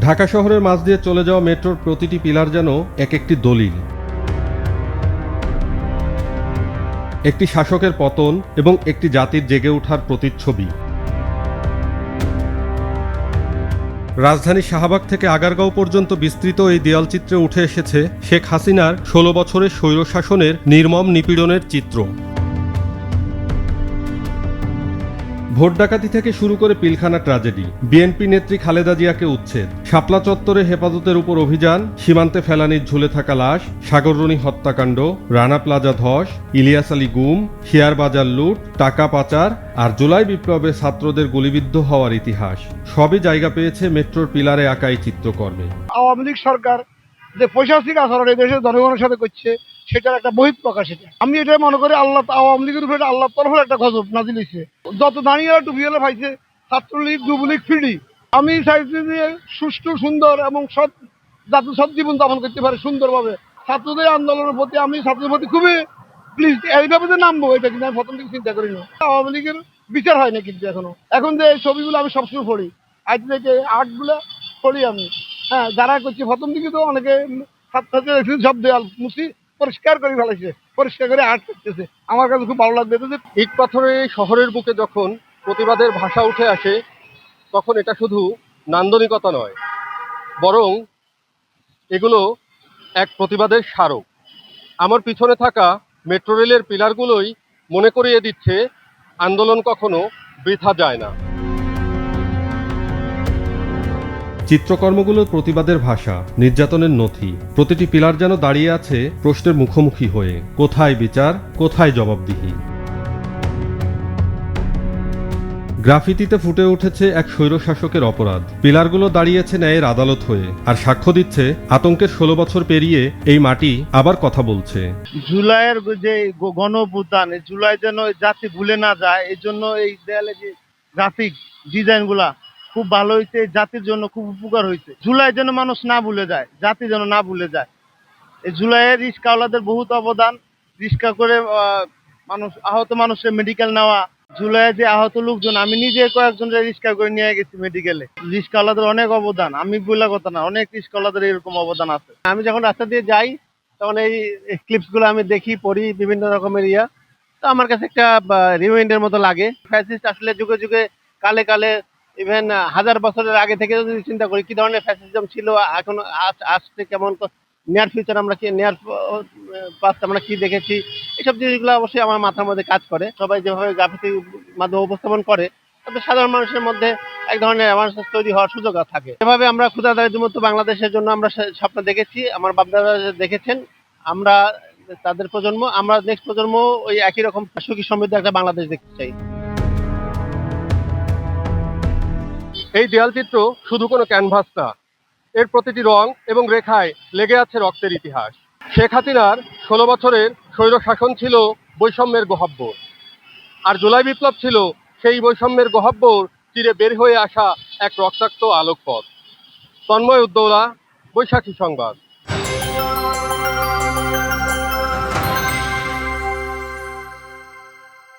ঢাকা শহরের মাঝ দিয়ে চলে যাওয়া মেট্রোর প্রতিটি পিলার যেন এক একটি দলিল। একটি শাসকের পতন এবং একটি জাতির জেগে ওঠার প্রতিচ্ছবি। রাজধানী শাহবাগ থেকে আগারগাঁও পর্যন্ত বিস্তৃত এই দেয়ালচিত্রে উঠে এসেছে শেখ হাসিনার ষোলো বছরের স্বৈরশাসনের নির্মম নিপীড়নের চিত্র। ভোট ডাকাতি থেকে শুরু করে পিলখানা ট্র্যাজেডি বিএনপি নেত্রী খালেদা জিয়াকে উচ্ছেদ। শাপলা চত্বরে হেফাজতের উপর অভিযান, সীমান্তে ফেলানির ঝুলে থাকা লাশ, সাগররণী হত্যাকাণ্ড, রানা প্লাজা ধস, ইলিয়াস আলী গুম, শেয়ার বাজার লুট, টাকা পাচার আর জুলাই বিপ্লবে ছাত্রদের গুলিবিদ্ধ হওয়ার ইতিহাস। সবই জায়গা পেয়েছে মেট্রোর পিলারে আঁকা চিত্রকর্মে। আওয়ামী লীগ সরকার যে পৈশাচিক আচরণ এই দেশের জনগণের সাথে করছে, সেটার একটা বহিঃ প্রকাশ এটা। আমি এটাই মনে করি আল্লাহ আওয়ামী লীগের উপরে আল্লাহ তরফের একটা গজব নাজিল হয়েছে। যত দাঁড়িয়ে ডুবিয়ে পাইছে ছাত্রলীগ, যুবলীগ ফিডি আমি চাইছি যে সুষ্ঠু, সুন্দর এবং সৎ যাতে সৎ জীবন যাপন করতে পারে সুন্দরভাবে। ছাত্রদের আন্দোলনের প্রতি আমি ছাত্রদের প্রতি খুবই প্লিজ এইভাবে যে নামবো, এটা কিন্তু আমি প্রথম থেকে চিন্তা করিনি। আওয়ামী লীগের বিচার হয় না কিন্তু এখনও। এখন যে এই ছবিগুলো আমি সবসময় পড়ি, আজ থেকে আর্টগুলো পড়ি আমি। হ্যাঁ যারা করছি, প্রথম দিকে তো অনেকে ছাত্র ছাত্রছাত্রী সব দেয়াল মুছি পরিষ্কার করে ফেলেছে। পরিষ্কার করে আর্ট করতেছে। আমার কাছে খুব ভালো লাগবে যে ইট পাথরের শহরের বুকে যখন প্রতিবাদের ভাষা উঠে আসে, তখন এটা শুধু নান্দনিকতা নয়, বরং এগুলো এক প্রতিবাদের স্মারক। আমার পিছনে থাকা মেট্রো রেলের পিলারগুলোই মনে করিয়ে দিচ্ছে, আন্দোলন কখনো বৃথা যায় না। চিত্রকর্মগুলোর প্রতিবাদের ভাষা, নির্যাতনের নথি, প্রতিটি পিলার যেন দাঁড়িয়ে আছে প্রশ্নের মুখোমুখি হয়ে। কোথায় বিচার, কোথায় জবাবদিহি? গ্রাফিতিতে ফুটে উঠেছে এক স্বৈরশাসকের অপরাধ। পিলারগুলো দাঁড়িয়েছে ন্যায়ের আদালত হয়ে, আর সাক্ষ্য দিচ্ছে আতঙ্কের ষোলো বছর পেরিয়ে এই মাটি আবার কথা বলছে। জুলাইয়ের যে গ- গণঅভ্যুত্থান জুলাই যেন জাতি ভুলে না যায়, এই জন্য এই দেয়ালে যে গ্রাফিক ডিজাইনগুলা খুব ভালো হয়েছে জাতির জন্য খুব উপকার হয়েছে জুলাই যেন মানুষ না ভুলে যায়, জাতি যেন না ভুলে যায়। এই জুলাইয়ের রিস্কাওয়ালাদের বহুত অবদান। রিস্কা করে মানুষ, আহত মানুষের মেডিকেল নেওয়া। জুলাইয়ে যে আহত লোকজন, আমি নিজে কয়েকজন রিস্কা করে নিয়ে গেছি মেডিকেলে রিস্কাওয়ালাদের অনেক অবদান, আমি বলে কথা না, অনেক রিস্কাওয়ালাদের এরকম অবদান আছে। আমি যখন রাস্তা দিয়ে যাই, তখন এই ক্লিপসগুলো আমি দেখি, পড়ি বিভিন্ন রকমের ইয়া। তো আমার কাছে একটা রিমাইন্ডের মতো লাগে। ফ্যাসিস্ট আসলে যুগে যুগে কালে কালে ইভেন হাজার বছরের আগে থেকে যদি চিন্তা করি, কি ধরনের ফ্যাসিজম ছিল, এখন আস- আসছে কেমন নিয়ার ফিউচার আমরা কি নিয়ার পাস্ট আমরা কি দেখেছি, এসব জিনিসগুলো অবশ্যই আমার মাথার মধ্যে কাজ করে। সবাই যেভাবে গ্রাফিতির মাধ্যমে উপস্থাপন করে, তবে সাধারণ মানুষের মধ্যে এক ধরনের অ্যাওয়ারনেস তৈরি হওয়ার সুযোগ থাকে। এভাবে আমরা ক্ষুদা দারিদ্রমুক্ত বাংলাদেশের জন্য আমরা স্বপ্ন দেখেছি, আমার বাপদাদা দেখেছেন। আমরা, তাদের প্রজন্ম, আমরা নেক্সট প্রজন্ম ওই একই রকম সুখী সমৃদ্ধ একটা বাংলাদেশ দেখতে চাই। এই দেয়ালচিত্র শুধু কোনো ক্যানভাস না। এর প্রতিটি রং এবং রেখায় লেগে আছে রক্তের ইতিহাস। শেখ হাসিনার ষোলো বছরের স্বৈর শাসন ছিল বৈষম্যের গহব্বর। আর জুলাই বিপ্লব ছিল সেই বৈষম্যের গহব্বর তীরে বের হয়ে আসা এক রক্তাক্ত আলোকপথ। তন্ময় উদ্দৌলা, বৈশাখী সংবাদ।